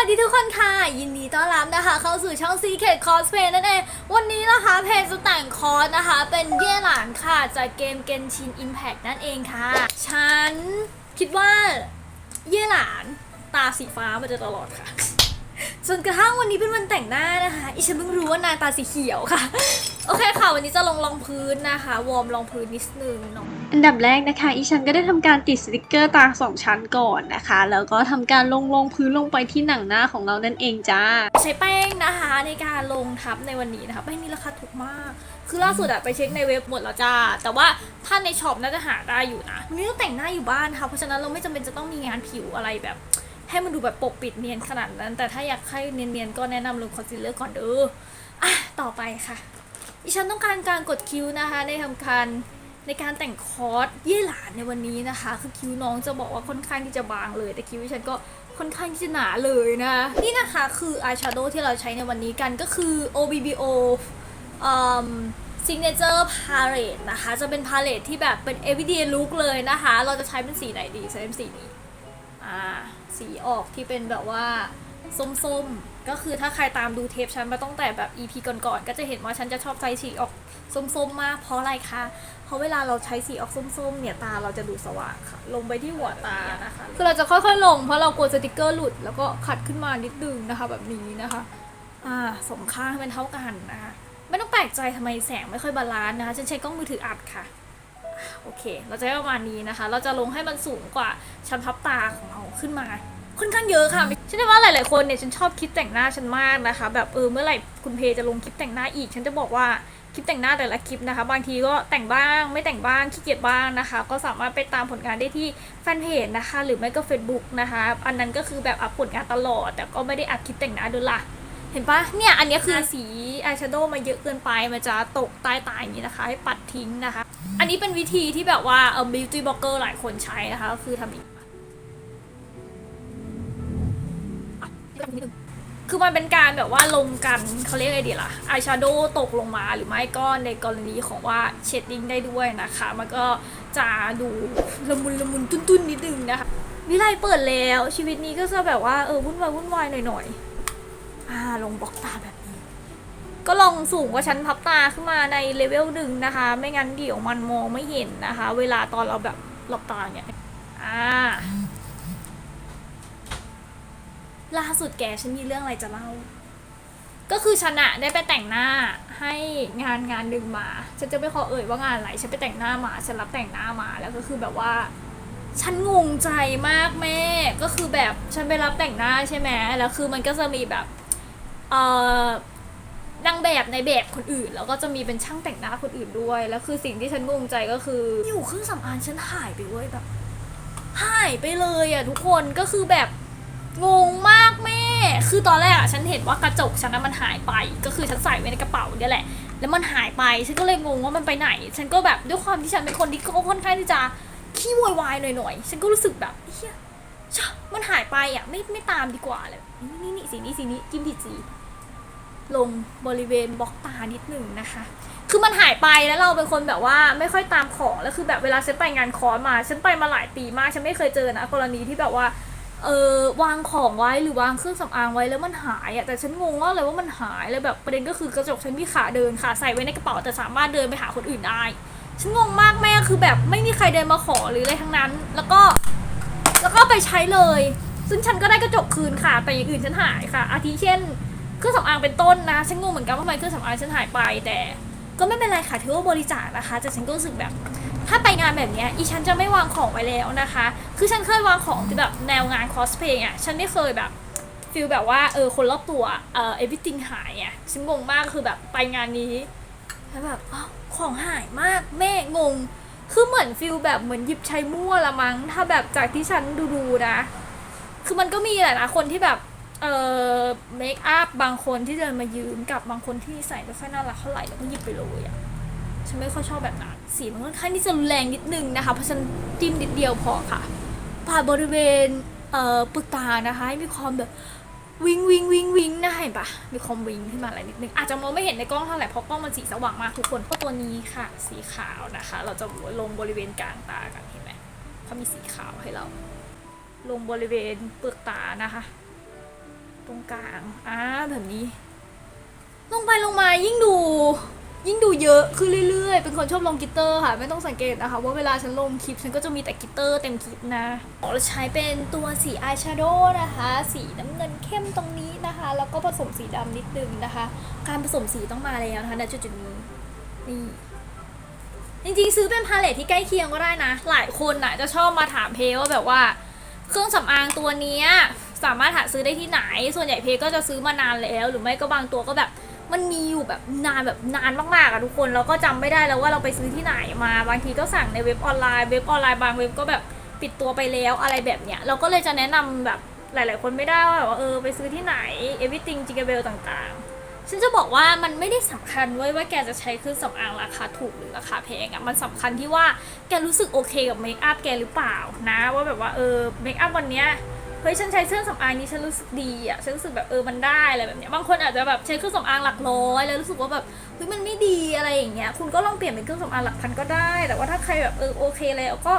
วัสดีทุกคนค่ะ ยินดีต้อนรับนะคะ เข้าสู่ช่อง Secret Cosplay นั่นเอง วันนี้นะคะเพจจะแต่งคอร์สนะคะ เป็นเย่หลานค่ะ จากเกม Genshin Impact นั่นเองค่ะ ฉันคิดว่าเย่หลานตาสีฟ้ามาจะตลอดค่ะ จนกระทั่งวันนี้เป็นวันแต่งหน้านะคะ อีฉันเพิ่งรู้ว่านายตาสีเขียวค่ะ โอเคค่ะ วันนี้จะลงรองพื้นนะคะ วอร์มรองพื้นนิดนึงเนาะ อันดับแรกนะคะ อีฉันก็ได้ทำการติดสติกเกอร์ตาสองชั้นก่อนนะคะ แล้วก็ทำการลงลงพื้นลงไปที่หนังหน้าของเรานั่นเองจ้า ใช้แป้งนะคะในการลงทับในวันนี้นะคะ แป้งนี้ราคาถูกมาก คือล่าสุดอะไปเช็คในเว็บหมดแล้วจ้า แต่ว่าถ้าในช็อปน่าจะหาได้อยู่นะวันนี้ต้องแต่งหน้าอยู่บ้านค่ะ เพราะฉะนั้นเราไม่จำเป็นจะต้องมีงานผิวอะไรแบบ ให้มันดูแบบปกปิดเนียนขนาดนั้น แต่ถ้าอยากให้เนียนๆก็แนะนำลงคอนซีลเลอร์ก่อนเด้ออะต่อไปค่ะดิฉันต้องการการกดคิ้วนะคะในทำการในการแต่งคอร์สเย่หลานในวันนี้นะคะ คือคิ้วน้องจะบอกว่าค่อนข้างที่จะบางเลย แต่คิ้วดิฉันก็ค่อนข้างที่จะหนาเลยนะ นี่นะคะคืออายแชโดว์ที่เราใช้ในวันนี้กันก็คือ OBBO อืม signature palette นะคะ จะเป็น palette ที่แบบเป็น everyday look เลยนะคะ เราจะใช้เป็นสีไหนดีใช้เป็นสีนี้ อ่า สีออกที่เป็นแบบว่าส้มๆ ก็คือถ้าใครตามดูเทปฉันมาตั้งแต่แบบ EP ก่อนๆ ก็จะเห็นว่าฉันจะชอบใช้สีออกส้มๆ มาก เพราะอะไรคะ เพราะเวลาเราใช้สีออกส้มๆ เนี่ยตาเราจะดูสว่างค่ะ ลงไปที่หัวตานะคะ คือเราจะค่อยๆ ลงเพราะเรากลัวสติกเกอร์หลุด แล้วก็ขัดขึ้นมานิดนึงนะคะ แบบนี้นะคะ อ่าสองข้างให้มันเท่ากันนะคะ ไม่ต้องแปลกใจทำไมแสงไม่ค่อยบาลานซ์นะคะ ฉันใช้กล้องมือถืออัดค่ะ โอเค เราจะได้ประมาณนี้นะคะ เราจะลงให้มันสูงกว่าชั้นพับตาของเราขึ้นมาค่อนข้างเยอะค่ะ ฉันว่าหลาย ๆ คนเนี่ยฉันชอบคลิปแต่งหน้าฉันมากนะคะ แบบเออเมื่อไหร่คุณเพจะลงคลิปแต่งหน้าอีก ฉันจะบอกว่าคลิปแต่งหน้าแต่ละคลิปนะคะ บางทีก็แต่งบ้างไม่แต่งบ้างขี้เกียจบ้างนะคะ ก็สามารถไปตามผลงานได้ที่แฟนเพจนะคะ หรือไม่ก็ Facebook นะคะ อันนั้นก็คือแบบอัพผลงานตลอด แต่ก็ไม่ได้อัพคลิปแต่งหน้าด้วยล่ะเห็นปะเนี่ยอันเนี้ยคือสีอายแชโดว์มาเยอะเกินไปมันจะตกใต้ตาอย่างนี้นะคะ ให้ปัดทิ้งนะคะ อันนี้เป็นวิธีที่แบบว่าเออ beauty blogger หลายคนใช้นะคะ ก็คือทำอย่างนี้คือมันเป็นการแบบว่าลงกันเขาเรียกอะไรดีล่ะอายแชโดว์ตกลงมาหรือไม่ก็ในกรณีของว่าเชดดิ้งได้ด้วยนะคะ มันก็จะดูละมุนละมุนตุ้นๆนิดนึงนะคะ วิไลเปิดแล้วชีวิตนี้ก็จะแบบว่าเออวุ่นวายวุ่นวายหน่อยๆอ่าลงบล็อกตาแบบ ก็ลองสูงกว่าชั้นพับตาขึ้นมาในเลเวลหนึ่งนะคะ ไม่งั้นเดี๋ยวมันมองไม่เห็นนะคะ เวลาตอนเราแบบหลับตาเนี่ยอ่าล่าสุดแกฉันมีเรื่องอะไรจะเล่า ก็คือฉันอะได้ไปแต่งหน้าให้งานงานหนึ่งมา ฉันจะไม่ขอเอ่ยว่างานอะไรฉันไปแต่งหน้ามาฉันรับแต่งหน้ามาแล้วก็คือแบบว่า ฉันงงใจมากแม่ ก็คือแบบฉันไปรับแต่งหน้าใช่ไหมแล้วคือมันก็จะมีแบบ เอ่อ นางแบบในแบบคนอื่น แล้วก็จะมีเป็นช่างแต่งหน้าคนอื่นด้วย แล้วคือสิ่งที่ฉันงงใจก็คืออยู่เครื่องสำอางฉันหายไปเว้ยแบบหายไปเลยอะทุกคนก็คือแบบงงมากแม่ คือตอนแรกอะฉันเห็นว่ากระจกฉันน่ะมันหายไป ก็คือฉันใส่ไว้ในกระเป๋าเนี่ยแหละ แล้วมันหายไป ฉันก็เลยงงว่ามันไปไหน ฉันก็แบบด้วยความที่ฉันเป็นคนที่ค่อนข้างที่จะขี้โวยวายหน่อยๆ ฉันก็รู้สึกแบบเฮียชะมันหายไปอะไม่ไม่ตามดีกว่าเลยนี่นี่นี่สีนี้สีนี้จิ้มผิดสี ลงบริเวณบล็อกตานิดหนึ่งนะคะ คือมันหายไปแล้วเราเป็นคนแบบว่าไม่ค่อยตามของแล้วคือแบบเวลาฉันไปงานคอร์สมาฉันไปมาหลายปีมากฉันไม่เคยเจอนะกรณีที่แบบว่าเออวางของไว้หรือวางเครื่องสำอางไว้แล้วมันหายอะแต่ฉันงงว่าเลยว่ามันหายแล้วแบบประเด็นก็คือกระจกฉันมีขาเดินขาใส่ไว้ในกระเป๋าแต่สามารถเดินไปหาคนอื่นได้ฉันงงมากแม่คือแบบไม่มีใครเดินมาขอหรืออะไรทั้งนั้น แล้วก็ แล้วก็ไปใช้เลย ซึ่งฉันก็ได้กระจกคืนค่ะแต่อย่างอื่นฉันหายค่ะ อาทิเช่น เครื่องสำอางเป็นต้นนะฉันงงเหมือนกันว่าทำไมเครื่องสำอางฉันหายไปแต่ ก็ไม่เป็นไรค่ะถือว่าบริจาคนะคะแต่ฉันก็รู้สึกแบบ ถ้าไปงานแบบนี้อีฉันจะไม่วางของไว้แล้วนะคะ คือฉันเคยวางของที่แบบแนวงานคอสเพย์อะฉันไม่เคยแบบฟีลแบบว่าเออคนรอบตัวเออ everything หายอะฉันงงมากคือแบบไปงานนี้แล้วแบบอของหายมากแม่งง คือเหมือนฟิลแบบเหมือนหยิบใช้มั่วละมั้ง ถ้าแบบจากที่ฉันดูดูนะ คือมันก็มีแหละนะคนที่แบบ เอ่อเมคอัพบางคนที่เดินมายืมกับบางคนที่ใส่ไม่ค่อยน่ารักเท่าไหร่แล้วก็หยิบไปเลยอะฉันไม่ค่อยชอบแบบนั้นสีมันค่อนข้างที่จะรุนแรงนิดนึงนะคะเพราะฉันจิ้มนิดเดียวพอค่ะผ่านบริเวณเอ่อปึกตานะคะให้มีความแบบวิงวิงวิงวิงนะเห็นปะมีความวิงขึ้นมาอะไรนิดนึงอาจจะมองไม่เห็นในกล้องเท่าไหร่เพราะกล้องมันสีสว่างมากทุกคนก็ตัวนี้ค่ะ สีขาวนะคะ เราจะลงบริเวณกลางตากันเห็นไหมเขามีสีขาวให้เรา ลงบริเวณเปลือกตานะคะ ตรงกลางอ่าแบบนี้ ลงไปลงมายิ่งดู ยิ่งดูเยอะขึ้นเรื่อย ๆ เป็นคนชอบลงกิตเตอร์ค่ะ ไม่ต้องสังเกตนะคะว่าเวลาฉันลงคลิป ฉันก็จะมีแต่กิตเตอร์เต็มคลิปนะเราใช้เป็นตัวสีอายแชโดว์นะคะ สีน้ำเงินเข้มตรงนี้นะคะ แล้วก็ผสมสีดำนิดนึงนะคะ การผสมสีต้องมาแล้วนะคะณจุดๆนี้นี่จริงๆ ซื้อเป็นพาเลทที่ใกล้เคียงก็ได้นะ หลายคนน่ะจะชอบมาถามเพว่าแบบว่า เครื่องสำอางตัวเนี้ย สามารถหาซื้อได้ที่ไหน ส่วนใหญ่เพก็จะซื้อมานานแล้ว หรือไม่ก็บางตัวก็แบบมันมีอยู่แบบนานแบบนานมากๆอะทุกคนเราก็จำไม่ได้แล้วว่าเราไปซื้อที่ไหนมาบางทีก็สั่งในเว็บออนไลน์เว็บออนไลน์บางเว็บก็แบบปิดตัวไปแล้วอะไรแบบเนี้ยเราก็เลยจะแนะนำแบบหลาย ๆ คนไม่ได้ว่าแบบว่าเออไปซื้อที่ไหน everything j i g a b e l ต่างๆ ฉันจะบอกว่ามันไม่ได้สำคัญเว้ยว่าแกจะใช้เครื่องสำอางราคาถูกหรือราคาแพงอะมันสำคัญที่ว่าแกรู้สึกโอเคกับเมคอัพแกหรือเปล่านะว่าแบบว่าเออเมคอัพวันเนี้ย เฮ้ยฉันใช้เครื่องสำอางนี้ฉันรู้สึกดีอะฉันรู้สึกแบบเออมันได้อะไรแบบเนี้ยบางคนอาจจะแบบใช้เครื่องสำอางหลักร้อยแล้วรู้สึกว่าแบบเฮ้ยมันไม่ดีอะไรอย่างเงี้ยคุณก็ลองเปลี่ยนเป็นเครื่องสำอางหลักพันก็ได้ แต่ว่าถ้าใครแบบเออโอเคแล้วก็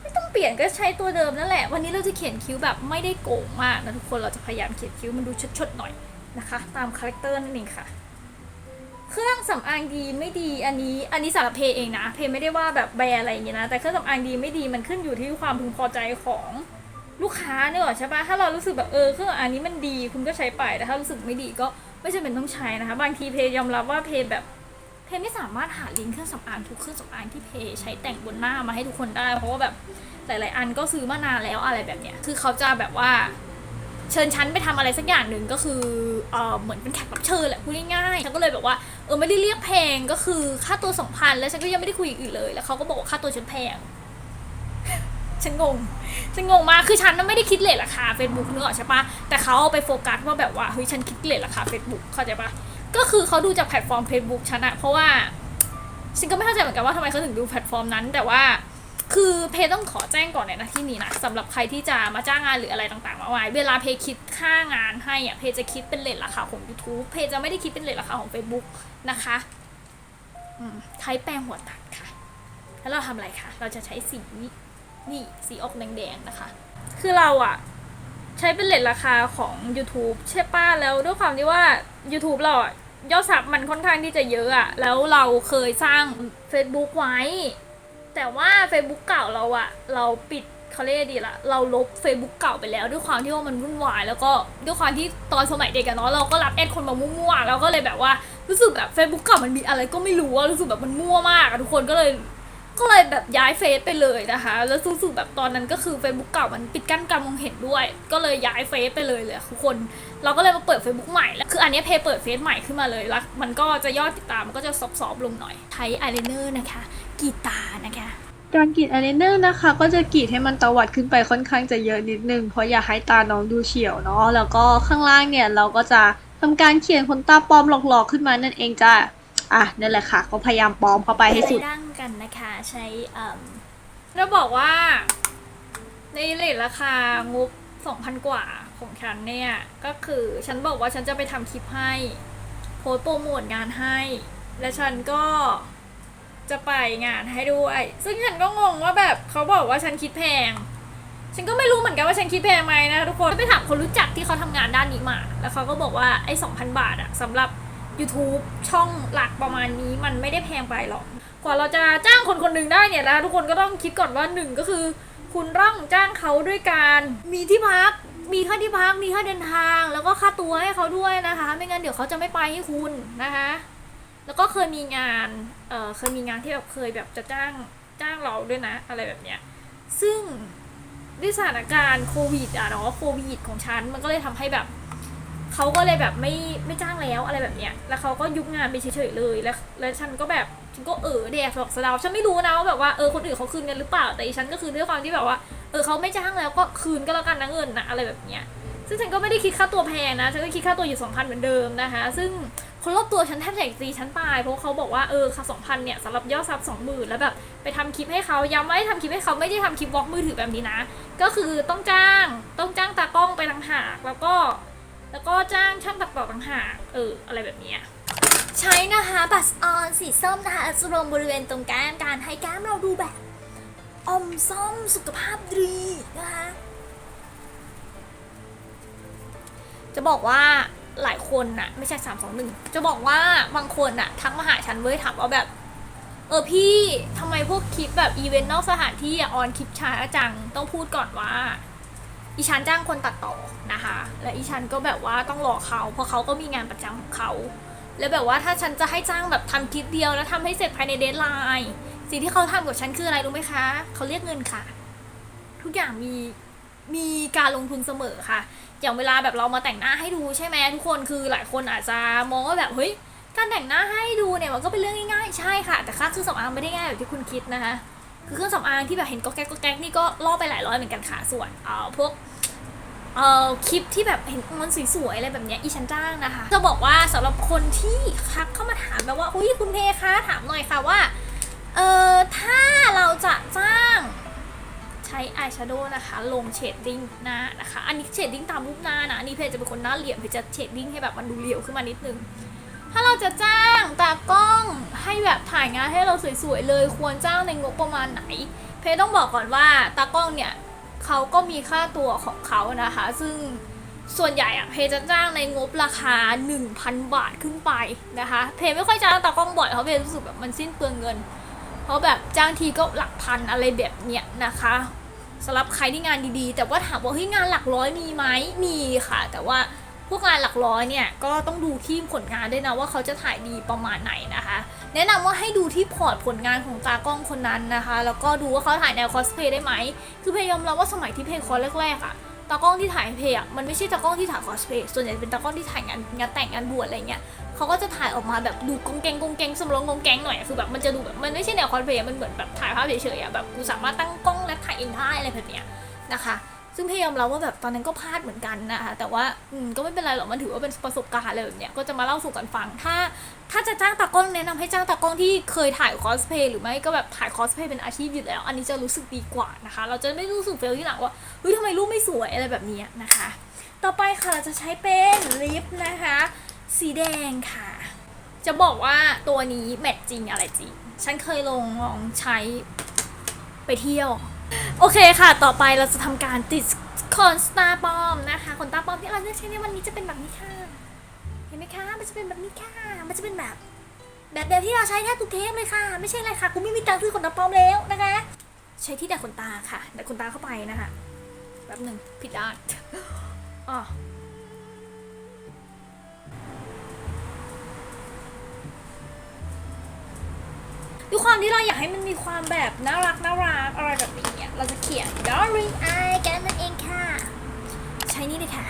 ไม่ต้องเปลี่ยนก็ใช้ตัวเดิมนั่นแหละ วันนี้เราจะเขียนคิ้วแบบไม่ได้โกงมากนะทุกคนเราจะพยายามเขียนคิ้วมันดูชดๆหน่อยนะคะ ตามคาแรคเตอร์นั่นเองค่ะเครื่องสำอางดีไม่ดีอันนี้อันนี้สำหรับเพเองนะ เพไม่ได้ว่าแบบแบร์อะไรอย่างเงี้ยนะแต่เครื่องสำอางดีไม่ดีมันขึ้นอยู่ที่ความพึงพอใจของ ลูกค้าเนี่ยหรอใช่ปะถ้าเรารู้สึกแบบเออเครื่องอางนี้มันดีคุณก็ใช้ไปแต่ถ้ารู้สึกไม่ดีก็ไม่จำเป็นต้องใช้นะคะ บางทีเพยยอมรับว่าเพแบบเพไม่สามารถหาลิงก์เครื่องสำอางทุกเครื่องสำอางที่เพใช้แต่งบนหน้ามาให้ทุกคนได้ เพราะว่าแบบหลายๆอันก็ซื้อมานานแล้วอะไรแบบเนี้ยคือเขาจะแบบว่าเชิญฉันไปทำอะไรสักอย่างหนึ่งก็คือเออเหมือนเป็นแขกรับเชิญแหละพูดง่ายๆฉันก็เลยแบบว่าเออไม่ได้เรียกแพงก็คือค่าตัวสองพันแล้วฉันก็ยังไม่ได้คุยอย่างอื่นเลย แล้วเขาก็บอกว่าค่าตัวฉันแพง ฉันงง ฉันงงมาก คือฉันน่ะไม่ได้คิดเลทราคา Facebook เนื้อใช่ปะแต่เขาเอาไปโฟกัสว่าแบบว่า เฮ้ย ฉันคิดเลทราคา Facebook เข้าใจปะก็คือเขาดูจากแพลตฟอร์ม Facebook ฉันอะเพราะว่า ฉันก็ไม่เข้าใจเหมือนกันว่าทำไมเขาถึงดูแพลตฟอร์มนั้น แต่ว่า คือเพย์ต้องขอแจ้งก่อนในนะที่นี้นะสำหรับใครที่จะมาจ้างงานหรืออะไรต่างๆมากมายเวลาเพย์คิดค่างานให้อะเพย์จะคิดเป็นเลทราคาของ YouTube เพย์จะไม่ได้คิดเป็นเลทราคาของ Facebook นะคะใช้แป้งหัวตัดค่ะ แล้วเราทำอะไรคะ เราจะใช้สี นี่สีออกแดงๆนะคะ คือเราอะใช้เป็นเลทราคาของ YouTube ใช่ป้ะแล้วด้วยความที่ว่า YouTube เราอะยอดซับมันค่อนข้างที่จะเยอะอะแล้วเราเคยสร้าง Facebook ไว้ แต่ว่า Facebook เก่าเราอะเราปิดเขาเรียกดีละเราลบ Facebook เก่าไปแล้ว ด้วยความที่ว่ามันวุ่นวาย แล้วก็ด้วยความที่ตอนสมัยเด็กอะเนาะเราก็รับแอดคนมามั่วๆเราก็เลยแบบว่ารู้สึกแบบ Facebook เก่ามันมีอะไรก็ไม่รู้อะรู้สึกแบบมันมั่วมากอะทุกคนก็เลย ก็เลยแบบย้ายเฟซไปเลยนะคะ แล้วรู้สึกแบบตอนนั้นก็คือ Facebook เก่ามันปิดกั้นการมองเห็นด้วย ก็เลยย้ายเฟซไปเลยเลยทุกคน เราก็เลยมาเปิด Facebook ใหม่แล้วคืออันนี้เพย์เปิดเฟซใหม่ขึ้นมาเลยแล้วมันก็จะยอดติดตามมันก็จะซอฟๆลงหน่อยใช้อายไลเนอร์นะคะกีตานะคะการกรีดอายไลเนอร์นะคะ ก็จะกรีดให้มันตวัดขึ้นไปค่อนข้างจะเยอะนิดนึง เพราะอยากให้ตาน้องดูเฉียวเนาะแล้วก็ข้างล่างเนี่ยเราก็จะทำการเขียนขนตาปลอมหลอกๆขึ้นมานั่นเองจ้า อะนั่นแหละค่ะ ก็พยายามปลอมเข้าไปให้สุด ดั้งกันนะคะ ใช้เอ่มเราบอกว่า ในเลทราคางบ2,000กว่าของฉันเนี่ย ก็คือฉันบอกว่าฉันจะไปทำคลิปให้ โพสต์โปรโมทงานให้ และฉันก็จะไปงานให้ด้วย ซึ่งฉันก็งงว่าแบบเขาบอกว่าฉันคิดแพง ฉันก็ไม่รู้เหมือนกันว่าฉันคิดแพงไหมนะทุกคนไปถามคนรู้จักที่เขาทำงานด้านนี้มา แล้วเขาก็บอกว่าไอ้2,000บาทอะสำหรับ YouTube ช่องหลักประมาณนี้มันไม่ได้แพงไปหรอก กว่าเราจะจ้างคนคนหนึ่งได้เนี่ยนะทุกคนก็ต้องคิดก่อนว่าหนึ่งก็คือ คุณต้องจ้างเขาด้วยการมีที่พักมีค่าที่พักมีค่าเดินทาง แล้วก็ค่าตัวให้เขาด้วยนะคะ ไม่งั้นเดี๋ยวเขาจะไม่ไปให้คุณนะคะ แล้วก็เคยมีงานเออเคยมีงานที่แบบเคยแบบจะจ้างจ้างเราด้วยนะอะไรแบบเนี้ยซึ่งด้วยสถานการณ์โควิดอะเนาะโควิดของฉันมันก็เลยทำให้แบบ เขาก็เลยแบบไม่ไม่จ้างแล้วอะไรแบบเนี้ย แล้วเขาก็ยุบงานไปเฉยๆเลย แล้วแล้วฉันก็แบบฉันก็เออแดกสอกสะดาวฉันไม่รู้นะว่าแบบว่าเออคนอื่นเขาคืนกันหรือเปล่า แต่อีฉันก็คือด้วยความที่แบบว่าเออเขาไม่จ้างแล้วก็คืนก็แล้วกันนะเงินนะอะไรแบบเนี้ย ซึ่งฉันก็ไม่ได้คิดค่าตัวแพงนะ ฉันก็คิดค่าตัวอยู่สองพันเหมือนเดิมนะคะ ซึ่งคนรอบตัวฉันแทบจะอยากตีฉันตาย เพราะเขาบอกว่าเออค่าสองพันเนี่ยสำหรับยอดซับสองหมื่นแล้วแบบไปทำคลิปให้เขาย้ำว่าให้ทำคลิปให้เขาไม่ได้ทำคลิปวอล์กมือถือแบบนี้นะ ก็คือต้องจ้างต้องจ้างตากล้องไปต่างหากแล้วก็ แล้วก็จ้างช่างตัดต่อต่างหากเอออะไรแบบเนี้ยใช้นะคะบัสออนสีส้มนะคะสรมบริเวณตรงแก้มการให้แก้มเราดูแบบอมส้มสุขภาพดีนะคะจะบอกว่าหลายคนน่ะ ไม่ใช่สามสองหนึ่งจะบอกว่าบางคนน่ะ ทักมาหาฉันเว้ยถามว่าแบบ เออพี่ทำไมพวกคลิปแบบอีเวนต์นอกสถานที่อะออนคลิปช้าจังต้องพูดก่อนว่า อีชันจ้างคนตัดต่อนะคะ และอีชันก็แบบว่าต้องรอเขา เพราะเขาก็มีงานประจำของเขา แล้วแบบว่าถ้าฉันจะให้จ้างแบบทำคลิปเดียวแล้วทำให้เสร็จภายในเดทไลน์สิ่งที่เขาทำกับฉันคืออะไรรู้ไหมคะเขาเรียกเงินค่ะ ทุกอย่างมีมีการลงทุนเสมอค่ะ อย่างเวลาแบบเรามาแต่งหน้าให้ดูใช่ไหมทุกคนคือหลายคนอาจจะมองว่าแบบเฮ้ยการแต่งหน้าให้ดูเนี่ยมันก็เป็นเรื่องง่ายๆใช่ค่ะ แต่ค่าเครื่องสำอางไม่ได้ง่ายแบบที่คุณคิดนะคะคือเครื่องสำอางที่แบบเห็นก็แก๊กก็แก๊กนี่ก็ล่อไปหลายร้อยเหมือนกันค่ะส่วนเอ่อพวก เอ่อคลิปที่แบบเห็นมันสวยๆอะไรแบบเนี้ยอีชันจ้างนะคะจะบอกว่าสำหรับคนที่ทักเข้ามาถามแบบว่าอุ้ยคุณเพคะถามหน่อยค่ะว่าเอ่อถ้าเราจะจ้างใช้อายแชโดว์นะคะ ลงเชดดิ้งหน้านะคะ อันนี้เชดดิ้งตามรูปหน้านะ อันนี้เพจจะเป็นคนหน้าเหลี่ยมเพจจะเชดดิ้งให้แบบมันดูเรียวขึ้นมานิดนึง ถ้าเราจะจ้างตากล้องให้แบบถ่ายงานให้เราสวยๆเลย ควรจ้างในงบประมาณไหน เพจต้องบอกก่อนว่าตากล้องเนี่ย เขาก็มีค่าตัวของเขานะคะ ซึ่งส่วนใหญ่อะเพจจะจ้างในงบราคา 1,000 บาทขึ้นไปนะคะ เพจไม่ค่อยจ้างตากล้องบ่อยเพราะเพจรู้สึกแบบมันสิ้นเปลืองเงิน เพราะแบบจ้างทีก็หลักพันอะไรแบบเนี้ยนะคะสำหรับใครที่งานดีๆ แต่ว่าถามว่าเฮ้ยงานหลักร้อยมีไหมมีค่ะ แต่ว่า พวกงานหลักร้อยเนี่ยก็ต้องดูที่ผลงานด้วยนะว่าเขาจะถ่ายดีประมาณไหนนะคะ แนะนำว่าให้ดูที่พอร์ตผลงานของตากล้องคนนั้นนะคะ แล้วก็ดูว่าเขาถ่ายแนวคอสเพย์ได้ไหม คือพยายามรับว่าสมัยที่เพย์คอร์แรกๆอะตากล้องที่ถ่ายเพย์อะมันไม่ใช่ตากล้องที่ถ่ายคอสเพย์ส่วนใหญ่เป็นตากล้องที่ถ่ายงานงานแต่งงานบวชอะไรเงี้ยเขาก็จะถ่ายออกมาแบบดูกงแกงกงแกงสมรองกงแกงหน่อยคือแบบมันจะดูแบบมันไม่ใช่แนวคอนเพลย์มันเหมือนแบบถ่ายภาพเฉยๆอะแบบกูสามารถตั้งกล้องและถ่ายเองได้อะไรแบบเนี้ยนะคะ ซึ่งพยายามเราว่าแบบตอนนั้นก็พลาดเหมือนกันนะคะแต่ว่าอืมก็ไม่เป็นไรหรอกมันถือว่าเป็นประสบการณ์อะไรแบบเนี้ยก็จะมาเล่าสู่กันฟัง ถ้า ถ้าจะจ้างตากล้องแนะนำให้จ้างตากล้องที่เคยถ่ายคอสเพย์หรือไม่ก็แบบถ่ายคอสเพย์เป็นอาชีพอยู่แล้ว อันนี้จะรู้สึกดีกว่านะคะ เราจะไม่รู้สึกเฟลที่หลังว่าเฮ้ยทำไมรูปไม่สวยอะไรแบบเนี้ยนะคะ ต่อไปค่ะเราจะใช้เป็นลิปนะคะ สีแดงค่ะ จะบอกว่าตัวนี้แมทจริงอะไรจริงฉันเคยลองลองใช้ไปเที่ยว โอเคค่ะ ต่อไปเราจะทำการติดขนตาปอมนะคะขนตาปอมที่เราเลือกใช้ในวันนี้จะเป็นแบบนี้ค่ะ เห็นไหมคะ มันจะเป็นแบบนี้ค่ะ มันจะเป็นแบบ แบบแบบที่เราใช้แทบทุกเทปเลยค่ะ ไม่ใช่อะไรค่ะ กูไม่มีตังค์ซื้อขนตาปอมแล้วนะคะ ใช้ที่ดัดขนตาค่ะ ดัดขนตาเข้าไปนะคะ แป๊บหนึ่งผิดด้านอ๋อด้วยความที่เราอยากให้มันมีความแบบน่ารักน่ารักอะไรแบบนี้ เราจะเขียน darling I กันนั่นเองค่ะ ใช้นี่เลยค่ะ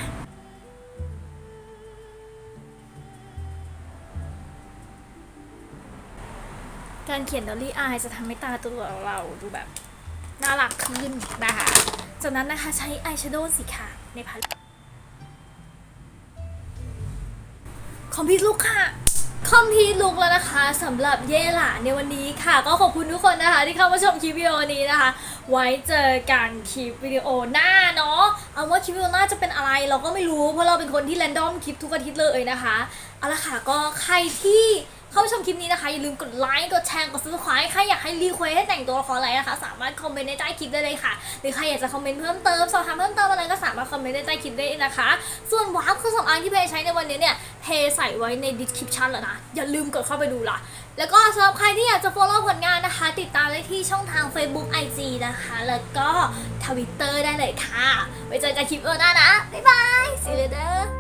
การเขียน dolly eye จะทำให้ตาตัวเราดูแบบ น่ารักขึ้นนะคะ จากนั้นนะคะใช้ eyeshadow สีขาวในพาเลตคอมพิวต์ลุกค่ะ คอมพีลุกแล้วนะคะสำหรับเย่หลานในวันนี้ค่ะ ก็ขอบคุณทุกคนนะคะ ที่เข้ามาชมคลิปวิดีโอนี้นะคะ ไว้เจอกันคลิปวิดีโอหน้าเนาะเอาว่าคลิปวิดีโอหน้าจะเป็นอะไรเราก็ไม่รู้เพราะเราเป็นคนที่แรนดอมคลิปทุกอาทิตย์เลยนะคะเอาละค่ะก็ใครที่ เข้าชมคลิปนี้นะคะ อย่าลืมกดไลค์ กดแชร์ กด subscribe ใครอยากให้รีเควสให้แต่งตัวละครอะไรนะคะ สามารถคอมเมนต์ในใต้คลิปได้เลยค่ะ หรือใครอยากจะคอมเมนต์เพิ่มเติม สอบถามเพิ่มเติมอะไรก็สามารถคอมเมนต์ในใต้คลิปได้นะคะ ส่วนว้าวเครื่องสำอางที่เพย์ใช้ในวันนี้เนี่ย เพย์ใส่ไว้ใน description แล้วนะ อย่าลืมกดเข้าไปดูล่ะ แล้วก็สำหรับใครที่อยากจะ follow ผลงานนะคะ ติดตามได้ที่ช่องทาง Facebook IG นะคะ แล้วก็ Twitter ได้เลยค่ะ ไว้เจอกันคลิปหน้านะ บ๊ายบาย See you later